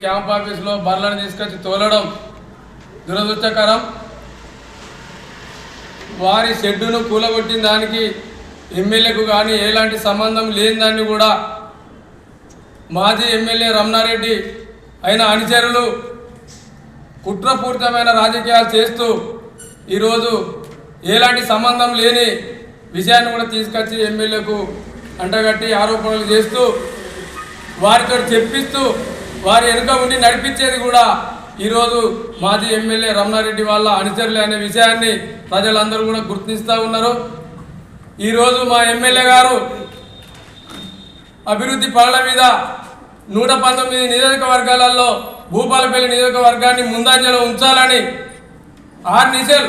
Camp ఆఫీస్లో బర్లను తీసుకొచ్చి తోలడం దురదృష్టకరం. వారి షెడ్డును కూలగొట్టిన దానికి ఎమ్మెల్యేకు కానీ ఎలాంటి సంబంధం లేని దాన్ని కూడా మాజీ ఎమ్మెల్యే రమణారెడ్డి అయిన అనుచరులు కుట్రపూరితమైన రాజకీయాలు చేస్తూ ఈరోజు ఎలాంటి సంబంధం లేని విషయాన్ని కూడా తీసుకొచ్చి ఎమ్మెల్యేకు అంటగట్టి ఆరోపణలు చేస్తూ వారితో చెప్పిస్తూ వారి వెనుక ఉండి నడిపించేది కూడా ఈరోజు మాజీ ఎమ్మెల్యే రమణారెడ్డి వాళ్ళ అనుచరులు అనే విషయాన్ని ప్రజలందరూ కూడా గుర్తిస్తూ ఉన్నారు. ఈరోజు మా ఎమ్మెల్యే గారు అభివృద్ధి పనుల మీద నూట పంతొమ్మిది నియోజకవర్గాలలో భూపాలపల్లి నియోజకవర్గాన్ని ముందంజలో ఉంచాలని ఆరు నిశలు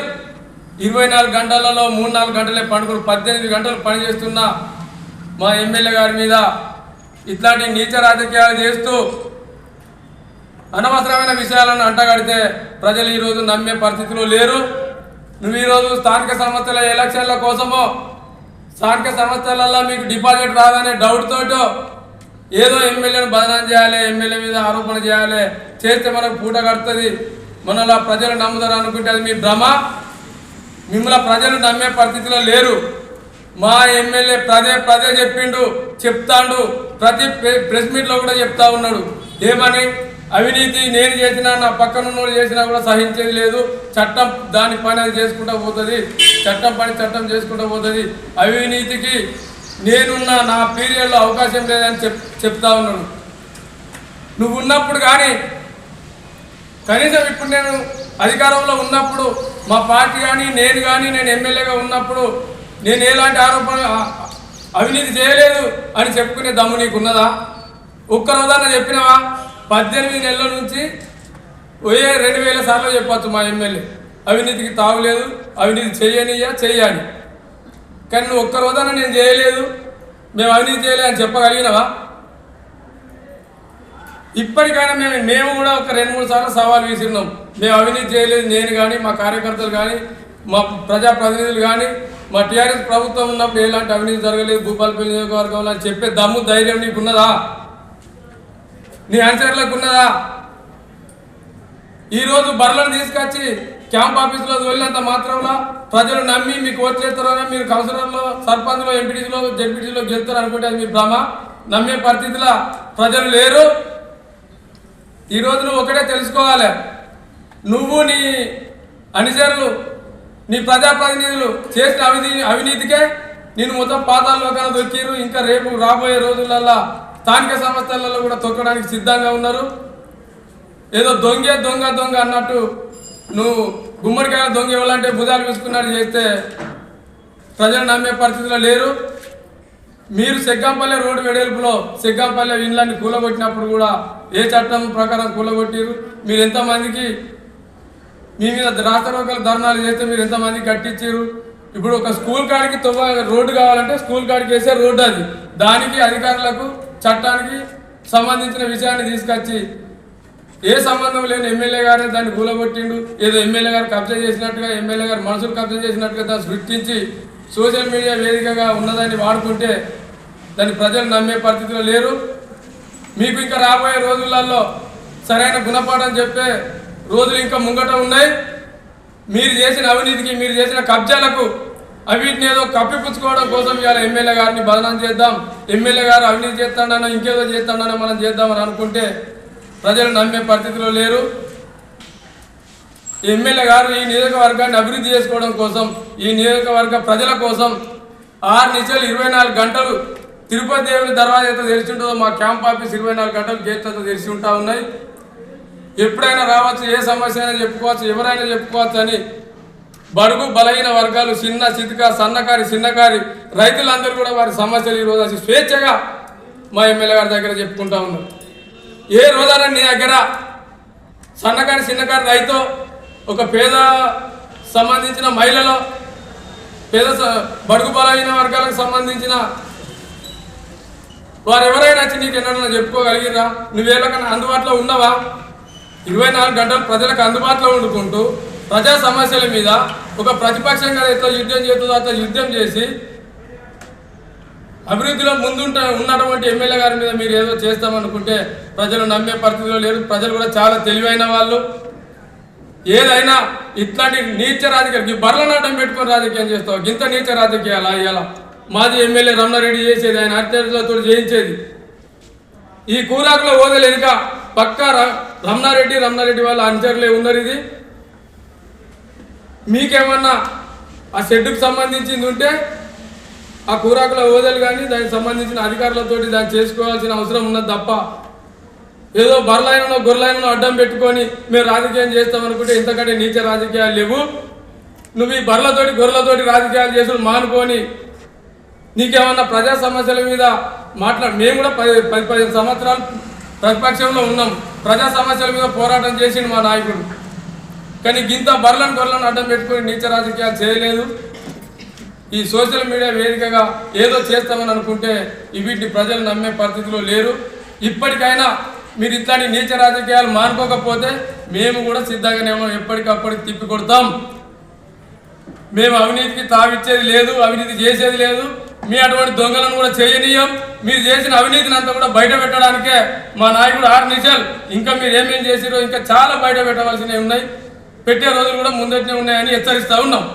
ఇరవై నాలుగు గంటలలో మూడు నాలుగు గంటలే పండుగలు పద్దెనిమిది గంటలు పనిచేస్తున్న మా ఎమ్మెల్యే గారి మీద ఇట్లాంటి నీచ రాజకీయాలు చేస్తూ అనవసరమైన విషయాలను అంటగడితే ప్రజలు ఈరోజు నమ్మే పరిస్థితిలో లేరు. నువ్వు ఈరోజు స్థానిక సంస్థల ఎలక్షన్ల కోసమో స్థానిక సంస్థలలో మీకు డిపాజిట్ రాదనే డౌట్ తోటో ఏదో ఎమ్మెల్యేను బదనం చేయాలి ఎమ్మెల్యే మీద ఆరోపణ చేయాలి చేస్తే మనకు పూట కడుతుంది మనలా ప్రజలు నమ్ముతారు అనుకుంటే అది మీ భ్రమ. మిమ్మల్ని ప్రజలు నమ్మే పరిస్థితిలో లేరు. మా ఎమ్మెల్యే ప్రదే ప్రదే చెప్పిండు చెప్తాండు. ప్రతి ప్రెస్ మీట్లో కూడా చెప్తా ఉన్నాడు. ఏమని? అవినీతి నేను చేసినా నా పక్కన ఉన్నోడు చేసినా కూడా సహించేది లేదు. చట్టం దాని పని అది చేసుకుంటూ పోతుంది. చట్టం పని చట్టం చేసుకుంటూ పోతుంది. అవినీతికి నేనున్న నా పీరియడ్లో అవకాశం లేదని చెప్ చెప్తా ఉన్నాను. నువ్వు ఉన్నప్పుడు కానీ కనీసం ఇప్పుడు నేను అధికారంలో ఉన్నప్పుడు మా పార్టీ కానీ నేను కానీ నేను ఎమ్మెల్యేగా ఉన్నప్పుడు నేను ఎలాంటి ఆరోపణ అవినీతి చేయలేదు అని చెప్పుకునే దమ్ము నీకున్నదా? ఉన్నదా చెప్పినావా? పద్దెనిమిది నెలల నుంచి ఏ రెండు వేల సార్లు చెప్పచ్చు మా ఎమ్మెల్యే. అవినీతికి తావులేదు అవినీతి చేయనియా చేయాలి కానీ నువ్వు ఒక్క రోజన్న నేను చేయలేదు. మేము అవినీతి చేయలేదు అని చెప్పగలిగినవా? ఇప్పటికైనా మేము మేము కూడా ఒక రెండు మూడు సార్లు సవాల్ విసిరినాం. మేము అవినీతి చేయలేదు నేను కానీ మా కార్యకర్తలు కానీ మా ప్రజాప్రతినిధులు కానీ మా టీఆర్ఎస్ ప్రభుత్వం ఉన్నప్పుడు ఎలాంటి అవినీతి జరగలేదు భూపాలపల్లి నియోజకవర్గంలో అని చెప్పే దమ్ము ధైర్యం నీకు ఉన్నదా నీ అనుచరులకు ఉన్నదా? ఈరోజు బర్లను తీసుకొచ్చి క్యాంప్ ఆఫీసులో వెళ్ళినంత మాత్రంలో ప్రజలు నమ్మి మీకు ఓట్లేస్తారని మీరు కౌన్సిలర్లో సర్పంచ్లో ఎంపీటీసీలో జడ్పీటీసీలో గెలుస్తారు అనుకుంటే అది మీ భ్రమ. నమ్మే పరిస్థితిలో ప్రజలు లేరు. ఈరోజు నువ్వు ఒకటే తెలుసుకోవాలి. నువ్వు నీ అనుచరులు నీ ప్రజాప్రతినిధులు చేసిన అవినీతి అవినీతికే నేను మొత్తం పాతాల్లోకాలు దొక్కిరు ఇంకా రేపు రాబోయే రోజులలో స్థానిక సంస్థలలో కూడా తొక్కడానికి సిద్ధంగా ఉన్నారు. ఏదో దొంగే దొంగ దొంగ అన్నట్టు నువ్వు గుమ్మడికాయ దొంగ ఇవ్వాలంటే భుజాలు వేసుకున్నట్టు చేస్తే ప్రజలు నమ్మే పరిస్థితిలో లేరు. మీరు సెగ్గంపల్లె రోడ్డు వెడల్పులో సెగ్గంపల్లె ఇండ్లన్నీ కూలగొట్టినప్పుడు కూడా ఏ చట్టం ప్రకారం కూలగొట్టిరు? మీరు ఎంతమందికి మీ మీద రాష్ట్రోకలు ధర్నాలు చేస్తే మీరు ఎంతమందికి కట్టించారు ఇప్పుడు ఒక స్కూల్ కాడికి తొవ్వ రోడ్డు కావాలంటే స్కూల్ కాడికి వేసే రోడ్డు అది. దానికి అధికారులకు చట్టానికి సంబంధించిన విషయాన్ని తీసుకొచ్చి ఏ సంబంధం లేని ఎమ్మెల్యే గారే దాన్ని కూలగొట్టిండు. ఏదో ఎమ్మెల్యే గారు కబ్జా చేసినట్టుగా ఎమ్మెల్యే గారు మనసులు కబ్జా చేసినట్టుగా దాన్ని సృష్టించి సోషల్ మీడియా వేదికగా ఉన్నదాన్ని వాడుకుంటే దాన్ని ప్రజలు నమ్మే పరిస్థితిలో లేరు. మీకు ఇంకా రాబోయే రోజులలో సరైన గుణపాఠం చెప్పే రోజులు ఇంకా ముంగట ఉన్నాయి. మీరు చేసిన అవినీతికి మీరు చేసిన కబ్జాలకు వీటిని ఏదో కప్పిపుచ్చుకోవడం కోసం ఇవాళ ఎమ్మెల్యే గారిని బదనం చేద్దాం. ఎమ్మెల్యే గారు అవినీతి చేస్తాడనో ఇంకేదో చేస్తాడనో మనం చేద్దామని అనుకుంటే ప్రజలు నమ్మే పరిస్థితిలో లేరు. ఎమ్మెల్యే గారు ఈ నియోజకవర్గాన్ని అభివృద్ధి చేసుకోవడం కోసం ఈ నియోజకవర్గ ప్రజల కోసం ఆరు నిమిషాలు ఇరవై నాలుగు గంటలు తిరుపతి దేవుని దర్వాజా ఎంత తెరిచి ఉంటుందో మా క్యాంప్ ఆఫీస్ ఇరవై నాలుగు గంటలు గేట్ తెలిసి తెరిచి ఉంటా ఉన్నాయి. ఎప్పుడైనా రావచ్చు ఏ సమస్య అయినా చెప్పుకోవచ్చు ఎవరైనా చెప్పుకోవచ్చు అని బడుగు బలహీన వర్గాలు చిన్న చితిక సన్నకారి చిన్నకారి రైతులందరూ కూడా వారి సమస్యలు ఈరోజు అసలు స్వేచ్ఛగా మా ఎమ్మెల్యే గారి దగ్గర చెప్పుకుంటా ఉన్నారు. ఏ రోజైనా నీ దగ్గర సన్నకారి చిన్నకారి రైతు ఒక పేద సంబంధించిన మహిళలో పేద స- బడుగు బలహీన వర్గాలకు సంబంధించిన వారు ఎవరైనా వచ్చి నీకు ఎన్నడన్నా చెప్పుకోగలిగిరా నువ్వేళ్ళకన్నా అందుబాటులో ఉన్నావా ఇరవై నాలుగు గంటలు ప్రజలకు అందుబాటులో ఉండుకుంటూ ప్రజా సమస్యల మీద ఒక ప్రతిపక్షంగా ఎట్లా యుద్ధం చేస్తుందో అట్లా యుద్ధం చేసి అభివృద్ధిలో ముందుంట ఉన్నటువంటి ఎమ్మెల్యే గారి మీద మీరు ఏదో చేస్తామనుకుంటే ప్రజలు నమ్మే పరిస్థితిలో లేరు. ప్రజలు కూడా చాలా తెలివైన వాళ్ళు. ఏదైనా ఇట్లాంటి నీచ రాజకీయాలు ఈ బర్ల నాటం పెట్టుకొని రాజకీయం చేస్తావు. ఇంత నీచ రాజకీయాలు అయ్యాల మాజీ ఎమ్మెల్యే రమణారెడ్డి చేసేది ఆయన అత్యర్థులతో చేయించేది ఈ కూరాకులో ఓదలు వెనుక పక్క రమణారెడ్డి రమణారెడ్డి వాళ్ళ అనుచరులే ఉన్నారు ఇది. మీకేమన్నా ఆ షెడ్డుకు సంబంధించింది ఉంటే ఆ కూరాకుల ఓదలు కానీ దానికి సంబంధించిన అధికారులతోటి దాన్ని చేసుకోవాల్సిన అవసరం ఉన్నది తప్ప ఏదో బర్లైనలో గొర్రెలైనలో అడ్డం పెట్టుకొని మేము రాజకీయం చేస్తాం అనుకుంటే ఇంతకంటే నీచ రాజకీయాలు లేవు. నువ్వు ఈ బర్రెలతోటి గొర్రెలతోటి రాజకీయాలు చేసుకుని మానుకొని నీకేమన్నా ప్రజా సమస్యల మీద మాట్లాడు మేము కూడా పది పది పదిహేను సంవత్సరాలు ప్రతిపక్షంలో ఉన్నాం. ప్రజా సమస్యల మీద పోరాటం చేసిండు మా నాయకుడు. కానీ గింత బర్లను గొర్రెలను అడ్డం పెట్టుకొని నీచ రాజకీయాలు చేయలేదు. ఈ సోషల్ మీడియా వేదికగా ఏదో చేస్తామని అనుకుంటే వీటిని ప్రజలు నమ్మే పరిస్థితిలో లేరు. ఇప్పటికైనా మీరు ఇట్లాంటి నీచ రాజకీయాలు మానుకోకపోతే మేము కూడా సిద్ధంగానేమో ఎప్పటికప్పటికి తిప్పి కొడతాం. మేము అవినీతికి తావిచ్చేది లేదు అవినీతి చేసేది లేదు. మీ అటువంటి దొంగలను కూడా చేయనీయం. మీరు చేసిన అవినీతిని అంతా కూడా బయట పెట్టడానికే మా నాయకుడు ఆర్ నిజల్ ఇంకా మీరు ఏమేం చేసిరో ఇంకా చాలా బయట పెట్టవలసినవి ఉన్నాయి. పెట్టే రోజులు కూడా ముందటినే ఉన్నాయని హెచ్చరిస్తా ఉన్నాం.